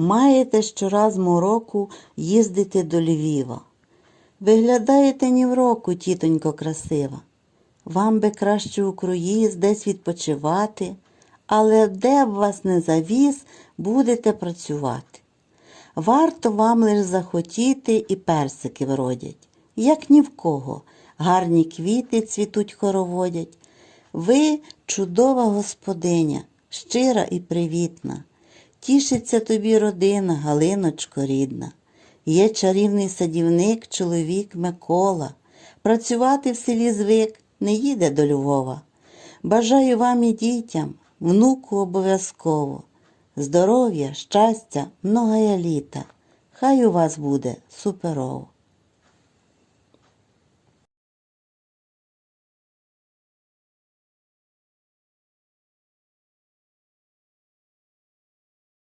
Маєте щораз року їздити до Львіва. Виглядаєте ні в року, тітонько красива. Вам би краще у круїз десь відпочивати, але де б вас не завіз, будете працювати. Варто вам лиш захотіти і персики вродять, як ні в кого, гарні квіти цвітуть хороводять. Ви чудова господиня, щира і привітна. Тішиться тобі родина, Галиночко рідна. Є чарівний садівник, чоловік Микола. Працювати в селі звик, не їде до Львова. Бажаю вам і дітям, внуку обов'язково. Здоров'я, щастя, многоя літа. Хай у вас буде суперово.